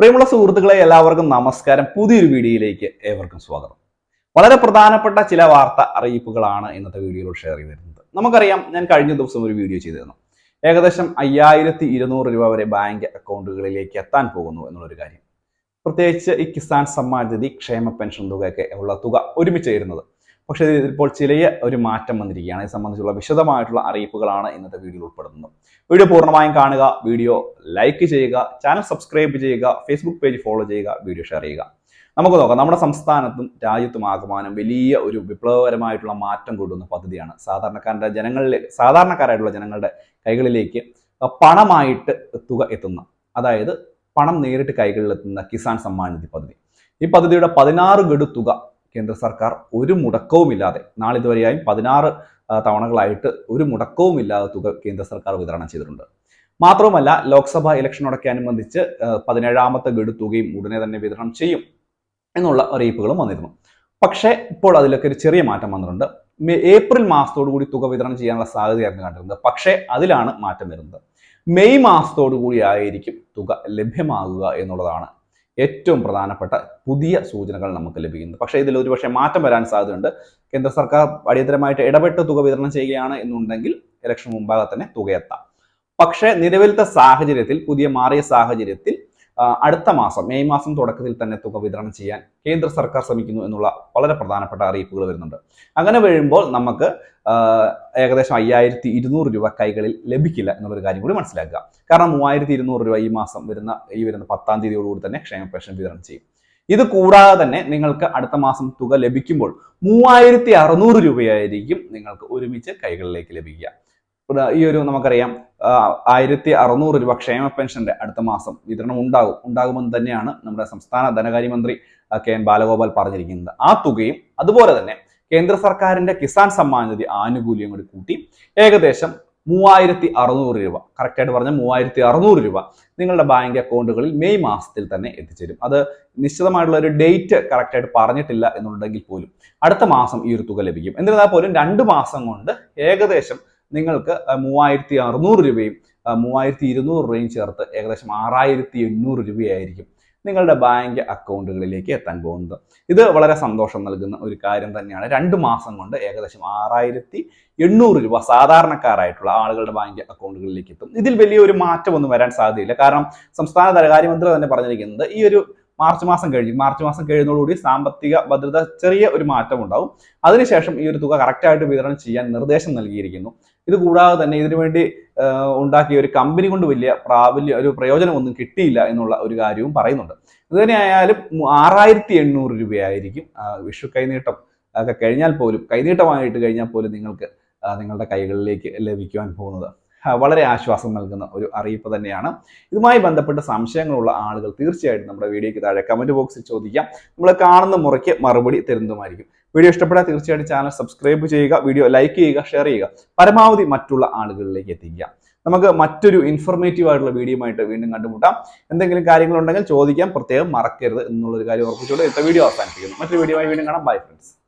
പ്രിയമുള്ള സുഹൃത്തുക്കളെ എല്ലാവർക്കും നമസ്കാരം. പുതിയൊരു വീഡിയോയിലേക്ക് ഏവർക്കും സ്വാഗതം. വളരെ പ്രധാനപ്പെട്ട ചില വാർത്ത അറിയിപ്പുകളാണ് ഇന്നത്തെ വീഡിയോയിൽ ഷെയർ ചെയ്തിരുന്നത് നമുക്കറിയാം ഞാൻ കഴിഞ്ഞ ദിവസം ഒരു വീഡിയോ ചെയ്തിരുന്നു ഏകദേശം അയ്യായിരത്തി ഇരുന്നൂറ് രൂപ വരെ ബാങ്ക് അക്കൗണ്ടുകളിലേക്ക് എത്താൻ പോകുന്നു എന്നുള്ളൊരു കാര്യം. പ്രത്യേകിച്ച് ഈ കിസാൻ സമ്മാൻ നിധി ക്ഷേമ പെൻഷൻ തുകയൊക്കെ ഉള്ള തുക ഒരുമിച്ച് ചേരുന്നത് പക്ഷേ ഇപ്പോൾ ചിലയ ഒരു മാറ്റം വന്നിരിക്കുകയാണ്. ഇത് സംബന്ധിച്ചുള്ള വിശദമായിട്ടുള്ള അറിയിപ്പുകളാണ് ഇന്നത്തെ വീഡിയോയിൽ ഉൾപ്പെടുന്നത്. വീഡിയോ പൂർണമായും കാണുക വീഡിയോ ലൈക്ക് ചെയ്യുക ചാനൽ സബ്സ്ക്രൈബ് ചെയ്യുക ഫേസ്ബുക്ക് പേജ് ഫോളോ ചെയ്യുക വീഡിയോ ഷെയർ ചെയ്യുക. നമുക്ക് നോക്കാം. നമ്മുടെ സംസ്ഥാനത്തും രാജ്യത്തും ആകമാനം വലിയ ഒരു വിപ്ലവകരമായിട്ടുള്ള മാറ്റം കൊണ്ടുവന്ന പദ്ധതിയാണ്. സാധാരണക്കാരുടെ ജനങ്ങളിലെ സാധാരണക്കാരായിട്ടുള്ള ജനങ്ങളുടെ കൈകളിലേക്ക് പണമായിട്ട് തുക എത്തുന്ന അതായത് പണം നേരിട്ട് കൈകളിലെത്തുന്ന കിസാൻ സമ്മാൻ നിധി പദ്ധതി. ഈ പദ്ധതിയുടെ പതിനാറ് ഗഡു തുക കേന്ദ്ര സർക്കാർ ഒരു മുടക്കവുമില്ലാതെ നാളിതുവരെയായും പതിനാറ് തവണകളായിട്ട് ഒരു മുടക്കവുമില്ലാതെ തുക കേന്ദ്ര സർക്കാർ വിതരണം ചെയ്തിട്ടുണ്ട്. മാത്രവുമല്ല ലോക്സഭാ ഇലക്ഷനോടൊക്കെ അനുബന്ധിച്ച് പതിനേഴാമത്തെ ഗഡു തുകയും ഉടനെ തന്നെ വിതരണം ചെയ്യും എന്നുള്ള അറിയിപ്പുകളും വന്നിരുന്നു. പക്ഷേ ഇപ്പോൾ അതിലൊക്കെ ഒരു ചെറിയ മാറ്റം വന്നിട്ടുണ്ട്. ഏപ്രിൽ മാസത്തോടു കൂടി തുക വിതരണം ചെയ്യാനുള്ള സാധ്യതയായിരുന്നു കണ്ടിരുന്നത്. പക്ഷേ അതിലാണ് മാറ്റം വരുന്നത്. മെയ് മാസത്തോടു കൂടി ആയിരിക്കും തുക ലഭ്യമാകുക എന്നുള്ളതാണ് ഏറ്റവും പ്രധാനപ്പെട്ട പുതിയ സൂചനകൾ നമുക്ക് ലഭിക്കുന്നത്. പക്ഷേ ഇതിൽ ഒരുപക്ഷെ മാറ്റം വരാൻ സാധ്യതയുണ്ട്. കേന്ദ്ര സർക്കാർ അടിയന്തരമായിട്ട് ഇടപെട്ട് തുക വിതരണം ചെയ്യുകയാണ് എന്നുണ്ടെങ്കിൽ ഇലക്ഷൻ മുമ്പാകെ തന്നെ തുകയെത്താം പക്ഷേ നിലവിലത്തെ സാഹചര്യത്തിൽ പുതിയ മാറിയ സാഹചര്യത്തിൽ അടുത്ത മാസം മെയ് മാസം തുടക്കത്തിൽ തന്നെ തുക വിതരണം ചെയ്യാൻ കേന്ദ്ര സർക്കാർ ശ്രമിക്കുന്നു എന്നുള്ള വളരെ പ്രധാനപ്പെട്ട അറിയിപ്പുകൾ വരുന്നുണ്ട്. അങ്ങനെ വരുമ്പോൾ നമുക്ക് ഏകദേശം അയ്യായിരത്തി ഇരുന്നൂറ് രൂപ കൈകളിൽ ലഭിക്കില്ല എന്നുള്ളൊരു കാര്യം കൂടി മനസ്സിലാക്കുക. കാരണം മൂവായിരത്തി ഇരുന്നൂറ് രൂപ ഈ മാസം വരുന്ന ഈ വരുന്ന പത്താം തീയതിയോടുകൂടി തന്നെ ക്ഷേമ പെൻഷൻ വിതരണം ചെയ്യും. ഇത് കൂടാതെ തന്നെ നിങ്ങൾക്ക് അടുത്ത മാസം തുക ലഭിക്കുമ്പോൾ മൂവായിരത്തി അറുന്നൂറ് രൂപയായിരിക്കും നിങ്ങൾക്ക് ഒരുമിച്ച് കൈകളിലേക്ക് ലഭിക്കുക. ഈ ഒരു നമുക്കറിയാം ആയിരത്തി അറുന്നൂറ് രൂപ ക്ഷേമ പെൻഷന്റെ അടുത്ത മാസം വിതരണം ഉണ്ടാകും. ഉണ്ടാകുമെന്ന് തന്നെയാണ് നമ്മുടെ സംസ്ഥാന ധനകാര്യമന്ത്രി കെ എൻ ബാലഗോപാൽ പറഞ്ഞിരിക്കുന്നത്. ആ തുകയും അതുപോലെ തന്നെ കേന്ദ്ര സർക്കാരിന്റെ കിസാൻ സമ്മാൻ നിധി ആനുകൂല്യം കൂടി കൂട്ടി ഏകദേശം മൂവായിരത്തി അറുന്നൂറ് രൂപ കറക്റ്റായിട്ട് പറഞ്ഞ മൂവായിരത്തി അറുന്നൂറ് രൂപ നിങ്ങളുടെ ബാങ്ക് അക്കൗണ്ടുകളിൽ മെയ് മാസത്തിൽ തന്നെ എത്തിച്ചേരും. അത് നിശ്ചിതമായിട്ടുള്ള ഒരു ഡേറ്റ് കറക്റ്റായിട്ട് പറഞ്ഞിട്ടില്ല എന്നുണ്ടെങ്കിൽ പോലും അടുത്ത മാസം ഈ ഒരു തുക ലഭിക്കും. എന്നിരുന്നാൽ പോലും രണ്ട് മാസം കൊണ്ട് ഏകദേശം നിങ്ങൾക്ക് മൂവായിരത്തി അറുന്നൂറ് രൂപയും മൂവായിരത്തി ഇരുന്നൂറ് രൂപയും ചേർത്ത് ഏകദേശം ആറായിരത്തി എണ്ണൂറ് രൂപയായിരിക്കും നിങ്ങളുടെ ബാങ്ക് അക്കൗണ്ടുകളിലേക്ക് എത്താൻ പോകുന്നത്. ഇത് വളരെ സന്തോഷം നൽകുന്ന ഒരു കാര്യം തന്നെയാണ്. രണ്ട് മാസം കൊണ്ട് ഏകദേശം ആറായിരത്തി എണ്ണൂറ് രൂപ സാധാരണക്കാരായിട്ടുള്ള ആളുകളുടെ ബാങ്ക് അക്കൗണ്ടുകളിലേക്ക് എത്തും. ഇതിൽ വലിയൊരു മാറ്റമൊന്നും വരാൻ സാധ്യതയില്ല. കാരണം സംസ്ഥാന ധനകാര്യമന്ത്രി തന്നെ പറഞ്ഞിരിക്കുന്നത് ഈ ഒരു മാർച്ച് മാസം കഴിഞ്ഞു മാർച്ച് മാസം കഴിയുന്നതോടുകൂടി സാമ്പത്തിക ഭദ്രത ചെറിയ ഒരു മാറ്റം ഉണ്ടാവും അതിനുശേഷം ഈ ഒരു തുക കറക്റ്റായിട്ട് വിതരണം ചെയ്യാൻ നിർദ്ദേശം നൽകിയിരിക്കുന്നു. ഇത് കൂടാതെ തന്നെ ഇതിനുവേണ്ടി ഉണ്ടാക്കിയ ഒരു കമ്പനി കൊണ്ട് വലിയ പ്രാബല്യ ഒരു പ്രയോജനമൊന്നും കിട്ടിയില്ല എന്നുള്ള ഒരു കാര്യവും പറയുന്നുണ്ട്. ഇത് തന്നെയായാലും മു- ആറായിരത്തി എണ്ണൂറ് രൂപയായിരിക്കും വിഷു കൈനീട്ടം ഒക്കെ കഴിഞ്ഞാൽ പോലും കൈനീട്ടമായിട്ട് കഴിഞ്ഞാൽ പോലും നിങ്ങൾക്ക് നിങ്ങളുടെ കൈകളിലേക്ക് ലഭിക്കുവാൻ പോകുന്നത്. വളരെ ആശ്വാസം നൽകുന്ന ഒരു അറിയിപ്പ് തന്നെയാണ്. ഇതുമായി ബന്ധപ്പെട്ട സംശയങ്ങളുള്ള ആളുകൾ തീർച്ചയായിട്ടും നമ്മുടെ വീഡിയോയ്ക്ക് താഴെ കമന്റ് ബോക്സിൽ ചോദിക്കാം. നമ്മൾ കാണുന്ന മുറയ്ക്ക് മറുപടി തരുന്നതുമായിരിക്കും. വീഡിയോ ഇഷ്ടപ്പെട്ടാൽ തീർച്ചയായിട്ടും ചാനൽ സബ്സ്ക്രൈബ് ചെയ്യുക വീഡിയോ ലൈക്ക് ചെയ്യുക ഷെയർ ചെയ്യുക. പരമാവധി മറ്റുള്ള ആളുകളിലേക്ക് എത്തിക്കുക. നമുക്ക് മറ്റൊരു ഇൻഫർമേറ്റീവ് ആയിട്ടുള്ള വീഡിയോ ആയിട്ട് വീണ്ടും കണ്ടുമുട്ടാം. എന്തെങ്കിലും കാര്യങ്ങളുണ്ടെങ്കിൽ ചോദിക്കാൻ പ്രത്യേകം മറക്കരുത് എന്നുള്ളൊരു കാര്യം ഉറപ്പിച്ചുകൊണ്ട് ഇന്നത്തെ വീഡിയോ അവസാനിപ്പിക്കുന്നു. മറ്റൊരു വീഡിയോ ആയി വീണ്ടും കാണാം. Bye friends